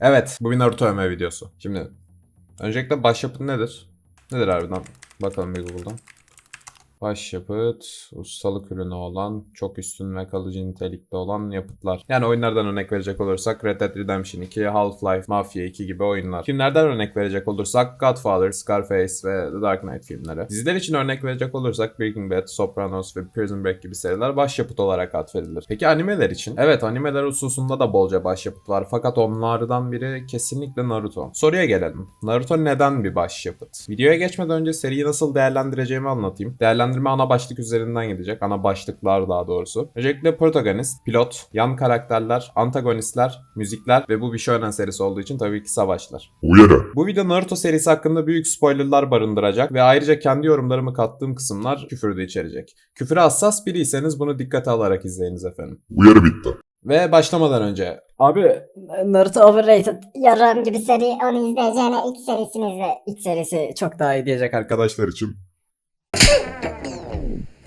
Evet, bu bir Naruto övme videosu. Şimdi öncelikle başyapıt nedir? Nedir harbiden? Bakalım bir Google'dan. Başyapıt, ustalık ürünü olan, çok üstün ve kalıcı nitelikte olan yapıtlar. Yani oyunlardan örnek verecek olursak Red Dead Redemption 2, Half-Life, Mafia 2 gibi oyunlar. Filmlerden örnek verecek olursak Godfather, Scarface ve The Dark Knight filmleri. Diziler için örnek verecek olursak Breaking Bad, Sopranos ve Prison Break gibi seriler başyapıt olarak atfedilir. Peki animeler için? Evet animeler hususunda da bolca başyapıt var fakat onlardan biri kesinlikle Naruto. Soruya gelelim. Naruto neden bir başyapıt? Videoya geçmeden önce seriyi nasıl değerlendireceğimi anlatayım. Değerlendirme ana başlık üzerinden gidecek. Ana başlıklar daha doğrusu. Öncelikle protagonist, pilot, yan karakterler, antagonistler, müzikler ve bu bir shonen serisi olduğu için tabii ki savaşlar. Uyarı. Bu video Naruto serisi hakkında büyük spoilerlar barındıracak ve ayrıca kendi yorumlarımı kattığım kısımlar küfür de içerecek. Küfüre hassas biriyseniz bunu dikkate alarak izleyiniz efendim. Uyarı bitti. Ve başlamadan önce Abi Naruto overrated. Yarım gibi seri onu izleyeceğine ilk serisini izle. İlk serisi çok daha iyi diyecek Arkadaşlar için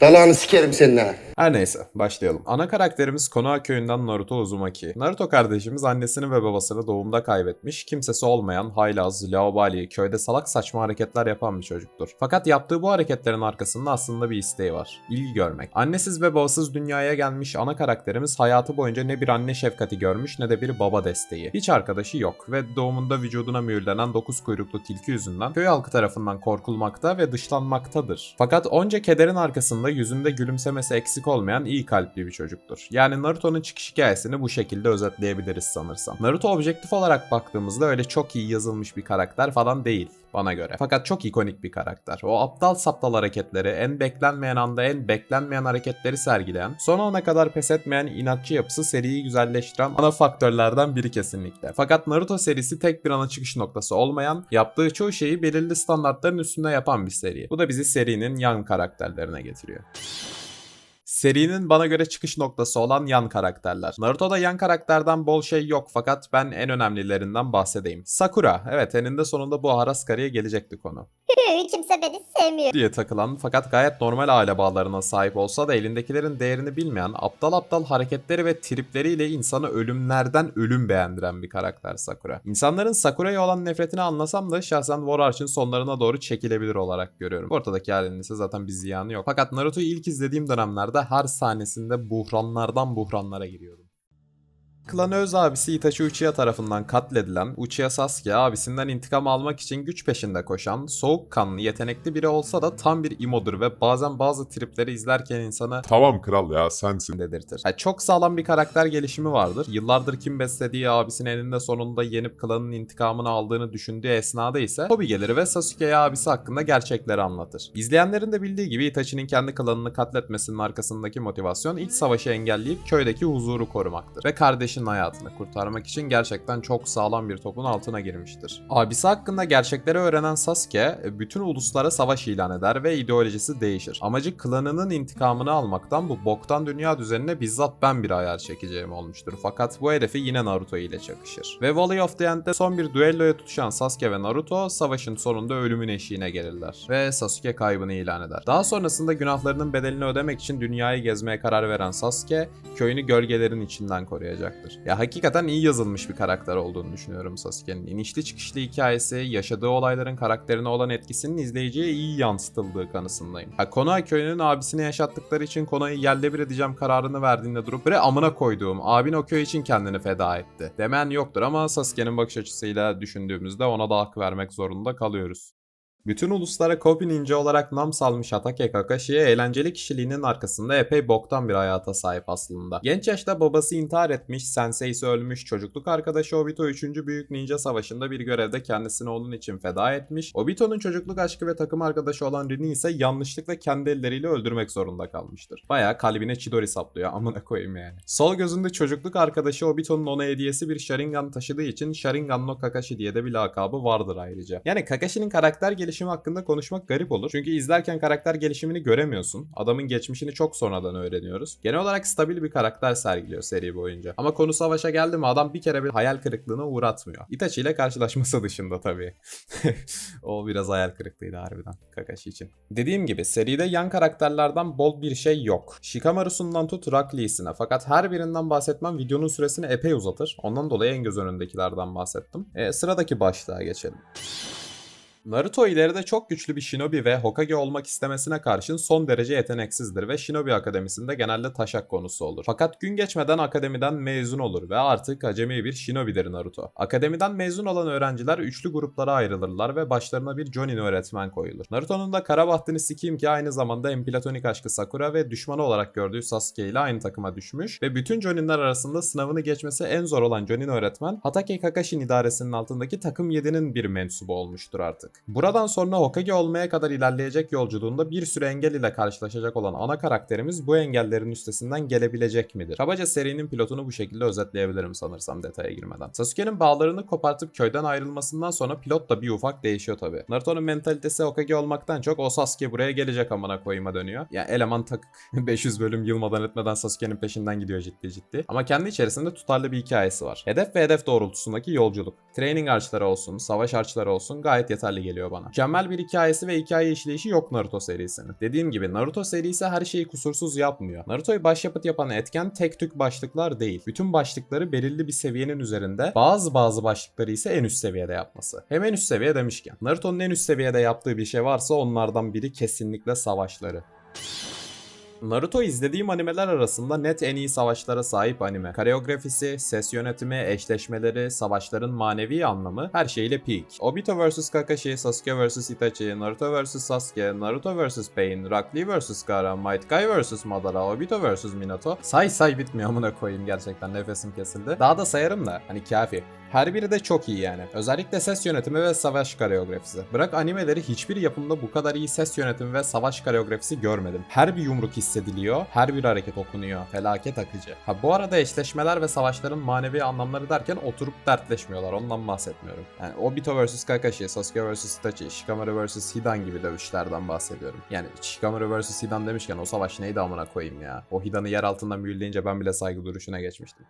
Dalağını sikerim senin ha. Her neyse başlayalım. Ana karakterimiz Konoha köyünden Naruto Uzumaki. Naruto kardeşimiz annesini ve babasını doğumda kaybetmiş, kimsesi olmayan, haylaz, laubali, köyde salak saçma hareketler yapan bir çocuktur. Fakat yaptığı bu hareketlerin arkasında aslında bir isteği var. İlgi görmek. Annesiz ve babasız dünyaya gelmiş ana karakterimiz hayatı boyunca ne bir anne şefkati görmüş ne de bir baba desteği. Hiç arkadaşı yok ve doğumunda vücuduna mühürlenen dokuz kuyruklu tilki yüzünden köy halkı tarafından korkulmakta ve dışlanmaktadır. Fakat onca kederin arkasında yüzünde gülümsemesi eksik olmayan iyi kalpli bir çocuktur. Yani Naruto'nun çıkış hikayesini bu şekilde özetleyebiliriz sanırsam. Naruto objektif olarak baktığımızda öyle çok iyi yazılmış bir karakter falan değil bana göre. Fakat çok ikonik bir karakter. O aptal saptal hareketleri, en beklenmeyen anda en beklenmeyen hareketleri sergileyen, son ana kadar pes etmeyen inatçı yapısı seriyi güzelleştiren ana faktörlerden biri kesinlikle. Fakat Naruto serisi tek bir ana çıkış noktası olmayan, yaptığı çoğu şeyi belirli standartların üstünde yapan bir seri. Bu da bizi serinin yan karakterlerine getiriyor. Serinin bana göre çıkış noktası olan yan karakterler. Naruto'da yan karakterden bol şey yok fakat ben en önemlilerinden bahsedeyim. Sakura, evet eninde sonunda bu Haraskari'ye gelecekti konu Kimse beni sevmiyor. diye takılan fakat gayet normal aile bağlarına sahip olsa da elindekilerin değerini bilmeyen, aptal aptal hareketleri ve tripleriyle insanı ölümlerden ölüm beğendiren bir karakter Sakura. İnsanların Sakura'ya olan nefretini anlasam da şahsen War Arch'ın sonlarına doğru çekilebilir olarak görüyorum. Ortadaki halinin ise zaten bir ziyanı yok. Fakat Naruto'yu ilk izlediğim dönemlerde her sahnesinde buhranlardan buhranlara giriyordum. Klan öz abisi Itachi Uchiha tarafından katledilen Uchiha Sasuke abisinden intikam almak için güç peşinde koşan, soğukkanlı, yetenekli biri olsa da tam bir imodur ve bazen bazı tripleri izlerken insanı tamam kral ya sensin. dedirtir. Yani çok sağlam bir karakter gelişimi vardır. Yıllardır kim beslediği abisinin elinde sonunda yenip klanın intikamını aldığını düşündüğü esnada ise Tobi gelir ve Sasuke'ye abisi hakkında gerçekleri anlatır. İzleyenlerin de bildiği gibi Itachi'nin kendi klanını katletmesinin arkasındaki motivasyon ilk savaşı engelleyip köydeki huzuru korumaktır. Ve kardeşinin hayatını kurtarmak için gerçekten çok sağlam bir topun altına girmiştir. Abisi hakkında gerçekleri öğrenen Sasuke bütün uluslara savaş ilan eder ve ideolojisi değişir. Amacı klanının intikamını almaktan bu boktan dünya düzenine bizzat ben bir ayar çekeceğim olmuştur. Fakat bu hedefi yine Naruto ile çakışır. Ve Valley of the End'de son bir düelloya tutuşan Sasuke ve Naruto savaşın sonunda ölümün eşiğine gelirler. Ve Sasuke kaybını ilan eder. Daha sonrasında günahlarının bedelini ödemek için dünyayı gezmeye karar veren Sasuke köyünü gölgelerin içinden koruyacaktır. Ya hakikaten iyi yazılmış bir karakter olduğunu düşünüyorum Sasuke'nin. İnişli çıkışlı hikayesi, yaşadığı olayların karakterine olan etkisinin izleyiciye iyi yansıtıldığı kanısındayım. Ha, Konoha köyünün abisine yaşattıkları için Konoha'yı yerle bir edeceğim kararını verdiğinde durup bre amına koyduğum abin o köy için kendini feda etti. Demen yoktur ama Sasuke'nin bakış açısıyla düşündüğümüzde ona da hak vermek zorunda kalıyoruz. Bütün uluslara Kopi Ninja olarak nam salmış Hatake Kakashi'ye eğlenceli kişiliğinin arkasında epey boktan bir hayata sahip aslında. Genç yaşta babası intihar etmiş, senseisi ölmüş, çocukluk arkadaşı Obito 3. Büyük Ninja Savaşı'nda bir görevde kendisini onun için feda etmiş. Obito'nun çocukluk aşkı ve takım arkadaşı olan Rin'i ise yanlışlıkla kendi elleriyle öldürmek zorunda kalmıştır. Baya kalbine Chidori saplıyor amına koyayım yani. Sol gözünde çocukluk arkadaşı Obito'nun ona hediyesi bir Sharingan taşıdığı için Sharingan no Kakashi diye de bir lakabı vardır ayrıca. Yani Kakashi'nin karakter gelişimi gelişimi hakkında konuşmak garip olur. Çünkü izlerken karakter gelişimini göremiyorsun. Adamın geçmişini çok sonradan öğreniyoruz. Genel olarak stabil bir karakter sergiliyor seri boyunca. Ama konu savaşa geldi mi adam bir kere bir hayal kırıklığına uğratmıyor. Itachi ile karşılaşması dışında tabii. o biraz hayal kırıklığıydı harbiden Kakashi için. Dediğim gibi seride yan karakterlerden bol bir şey yok. Shikamaru'sundan tut Rock Lee'sine fakat her birinden bahsetmem videonun süresini epey uzatır. Ondan dolayı en göz önündekilerden bahsettim. E, sıradaki başlığa geçelim. Naruto ileride çok güçlü bir shinobi ve Hokage olmak istemesine karşın son derece yeteneksizdir ve Shinobi Akademisi'nde genelde taşak konusu olur. Fakat gün geçmeden akademiden mezun olur ve artık acemi bir shinobidir Naruto. Akademiden mezun olan öğrenciler üçlü gruplara ayrılırlar ve başlarına bir Jonin öğretmen koyulur. Naruto'nun da kara bahtını sikeyim ki aynı zamanda en platonik aşkı Sakura ve düşmanı olarak gördüğü Sasuke ile aynı takıma düşmüş ve bütün Joninler arasında sınavını geçmesi en zor olan Jonin öğretmen Hatake Kakashi'nin idaresinin altındaki takım 7'nin bir mensubu olmuştur artık. Buradan sonra Hokage olmaya kadar ilerleyecek yolculuğunda bir sürü engel ile karşılaşacak olan ana karakterimiz bu engellerin üstesinden gelebilecek midir? Kabaca serinin pilotunu bu şekilde özetleyebilirim sanırsam detaya girmeden. Sasuke'nin bağlarını kopartıp köyden ayrılmasından sonra pilot da bir ufak değişiyor tabi. Naruto'nun mentalitesi Hokage olmaktan çok o Sasuke buraya gelecek amına koyuma dönüyor. Ya eleman takık 500 bölüm yılmadan etmeden Sasuke'nin peşinden gidiyor ciddi ciddi. Ama kendi içerisinde tutarlı bir hikayesi var. Hedef ve hedef doğrultusundaki yolculuk. Training arçları olsun, savaş arçları olsun gayet yeterli geliyor bana. Mükemmel bir hikayesi ve hikaye işleyişi yok Naruto serisinin. Dediğim gibi Naruto serisi her şeyi kusursuz yapmıyor. Naruto'yu başyapıt yapan etken tek tük başlıklar değil. Bütün başlıkları belirli bir seviyenin üzerinde, bazı bazı başlıkları ise en üst seviyede yapması. Hem en üst seviye demişken. Naruto'nun en üst seviyede yaptığı bir şey varsa onlardan biri kesinlikle savaşları. Naruto izlediğim animeler arasında net en iyi savaşlara sahip anime. Koreografisi, ses yönetimi, eşleşmeleri, savaşların manevi anlamı her şeyle peak. Obito vs Kakashi, Sasuke vs Itachi, Naruto vs Sasuke, Naruto vs Pain, Rock Lee vs Gaara, Might Guy vs Madara, Obito vs Minato. Say say bitmiyor amına koyayım gerçekten nefesim kesildi. Daha da sayarım da hani kafi. Her biri de çok iyi yani. Özellikle ses yönetimi ve savaş koreografisi. Bırak animeleri hiçbir yapımda bu kadar iyi ses yönetimi ve savaş koreografisi görmedim. Her bir yumruk hissediliyor, her bir hareket okunuyor. Felaket akıcı. Ha bu arada eşleşmeler ve savaşların manevi anlamları derken oturup dertleşmiyorlar. Ondan bahsetmiyorum. Yani Obito vs Kakashi, Sasuke vs Itachi, Shikamaru vs Hidan gibi dövüşlerden bahsediyorum. Yani Shikamaru vs Hidan demişken o savaş neydi amına koyayım ya. O Hidan'ı yer altından büyüleyince ben bile saygı duruşuna geçmiştim.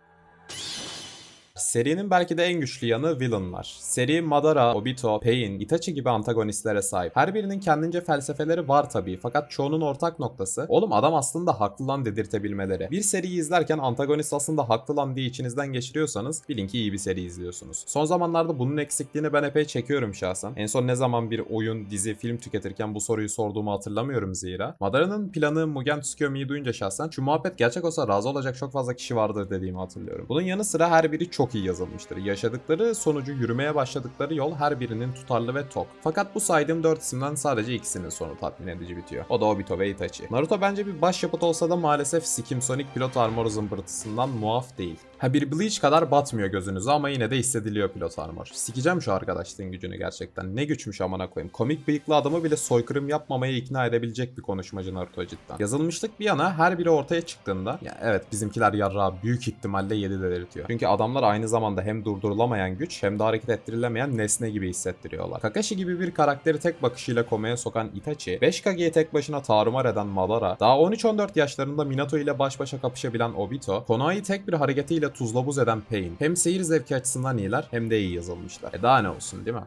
Serinin belki de en güçlü yanı villainlar. Seri Madara, Obito, Pain, Itachi gibi antagonistlere sahip. Her birinin kendince felsefeleri var tabii fakat çoğunun ortak noktası oğlum adam aslında haklı lan dedirtebilmeleri. Bir seriyi izlerken antagonist aslında haklı lan diye içinizden geçiriyorsanız bilin ki iyi bir seri izliyorsunuz. Son zamanlarda bunun eksikliğini ben epey çekiyorum şahsen. En son ne zaman bir oyun, dizi, film tüketirken bu soruyu sorduğumu hatırlamıyorum zira. Madara'nın planı Mugen Tsukuyomi'yi duyunca şahsen şu muhabbet gerçek olsa razı olacak çok fazla kişi vardır dediğimi hatırlıyorum. Bunun yanı sıra her biri çok iyi yazılmıştır. Yaşadıkları sonucu yürümeye başladıkları yol her birinin tutarlı ve tok. Fakat bu saydığım 4 isimden sadece ikisinin sonu tatmin edici bitiyor. O da Obito ve Itachi. Naruto bence bir başyapıt olsa da maalesef Sikim Sonic pilot armor zımbırtısından muaf değil. Ha bir Bleach kadar batmıyor gözünüze ama yine de hissediliyor pilot armor. Sikeceğim şu arkadaşlığın gücünü gerçekten. Ne güçmüş amına koyayım. Komik bıyıklı adamı bile soykırım yapmamaya ikna edebilecek bir konuşmacı Naruto cidden. Yazılmışlık bir yana her biri ortaya çıktığında ya evet bizimkiler yarrağı büyük ihtimalle 7 delirtiyor. Çünkü adamlar aynı zamanda hem durdurulamayan güç hem de hareket ettirilemeyen nesne gibi hissettiriyorlar. Kakashi gibi bir karakteri tek bakışıyla komaya sokan Itachi, 5 Kage'yi tek başına tarumar eden Madara, daha 13-14 yaşlarında Minato ile baş başa kapışabilen Obito, Konoha'yı tek bir hareketiyle tuzla buz eden Pain. Hem seyir zevki açısından iyiler hem de iyi yazılmışlar. E daha ne olsun değil mi?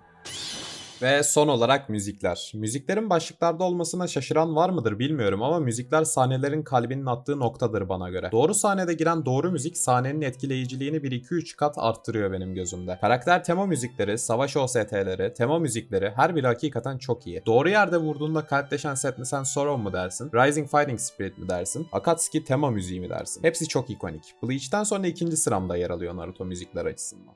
Ve son olarak müzikler. Müziklerin başlıklarda olmasına şaşıran var mıdır bilmiyorum ama müzikler sahnelerin kalbinin attığı noktadır bana göre. Doğru sahnede giren doğru müzik sahnenin etkileyiciliğini 1-2-3 kat arttırıyor benim gözümde. Karakter tema müzikleri, savaş OST'leri, tema müzikleri her biri hakikaten çok iyi. Doğru yerde vurduğunda kalpleşen Set Sen Sorrow mu dersin? Rising Fighting Spirit mi dersin? Akatsuki tema müziği mi dersin? Hepsi çok ikonik. Bleach'ten sonra ikinci sıramda yer alıyor Naruto müzikler açısından.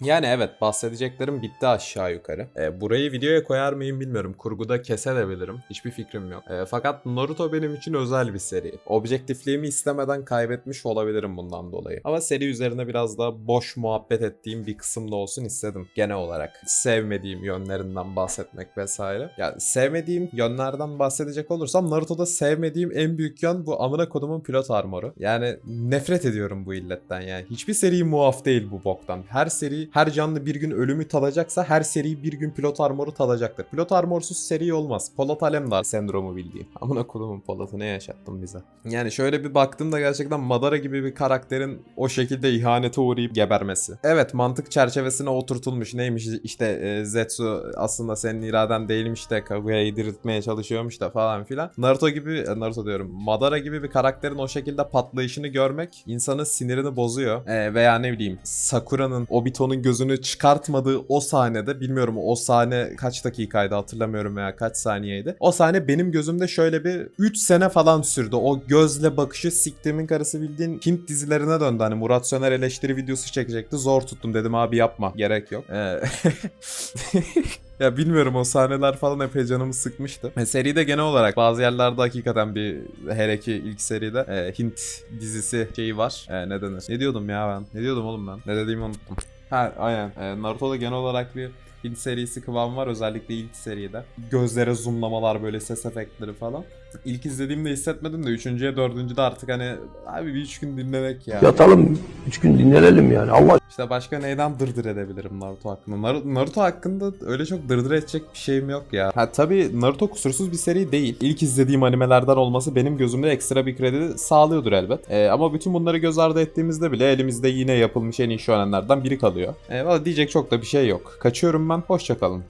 Yani evet bahsedeceklerim bitti aşağı yukarı. E, burayı videoya koyar mıyım bilmiyorum. Kurguda kesebilirim. Hiçbir fikrim yok. E, fakat Naruto benim için özel bir seri. Objektifliğimi istemeden kaybetmiş olabilirim bundan dolayı. Ama seri üzerine biraz daha boş muhabbet ettiğim bir kısım da olsun istedim genel olarak. Sevmediğim yönlerinden bahsetmek vesaire. Yani sevmediğim yönlerden bahsedecek olursam Naruto'da sevmediğim en büyük yön bu amına kodumun pilot armoru. Yani nefret ediyorum bu illetten yani. Hiçbir seri muaf değil bu boktan. Her seri Her canlı bir gün ölümü tadacaksa her seri bir gün pilot armoru tadacaktır. Pilot armorsuz seri olmaz. Polat Alemdar sendromu bildiğim. Amına kodumun Polat'ı ne yaşattın bize? Yani şöyle bir baktığımda gerçekten Madara gibi bir karakterin o şekilde ihanete uğrayıp gebermesi. Evet mantık çerçevesine oturtulmuş. Neymiş işte e, Zetsu aslında senin iraden değilmiş de Kaguya'yı diriltmeye çalışıyormuş da falan filan. Naruto gibi e, Naruto diyorum. Madara gibi bir karakterin o şekilde patlayışını görmek insanın sinirini bozuyor. E, veya ne bileyim Sakura'nın Obito'nun gözünü çıkartmadığı o sahnede bilmiyorum o sahne kaç dakikaydı hatırlamıyorum veya kaç saniyeydi. O sahne benim gözümde şöyle bir 3 sene falan sürdü. O gözle bakışı siktimin karısı bildiğin Hint dizilerine döndü. Hani Murat Söner eleştiri videosu çekecekti. Zor tuttum dedim abi yapma. Gerek yok. Ee, Ya bilmiyorum o sahneler falan epey canımı sıkmıştı. E, seride genel olarak bazı yerlerde hakikaten bir hele ki ilk seride e, Hint dizisi şeyi var. E, ne denir? Ne diyordum ya ben? Ne diyordum oğlum ben? Ne dediğimi unuttum. Ha aynen. E, Naruto'da genel olarak bir Hint serisi kıvam var özellikle ilk seride. Gözlere zoomlamalar böyle ses efektleri falan. İlk izlediğimde hissetmedim de üçüncüye dördüncüde artık hani abi bir üç gün dinlemek ya. Yatalım, üç gün dinlenelim yani. Allah İşte başka neyden dırdır edebilirim Naruto hakkında? Nar- Naruto hakkında öyle çok dırdır edecek bir şeyim yok ya. Ha tabii Naruto kusursuz bir seri değil. İlk izlediğim animelerden olması benim gözümde ekstra bir kredi sağlıyordur elbet. Ee, ama bütün bunları göz ardı ettiğimizde bile elimizde yine yapılmış en iyi shonenlerden biri kalıyor. Ee, valla diyecek çok da bir şey yok. Kaçıyorum ben. Hoşçakalın.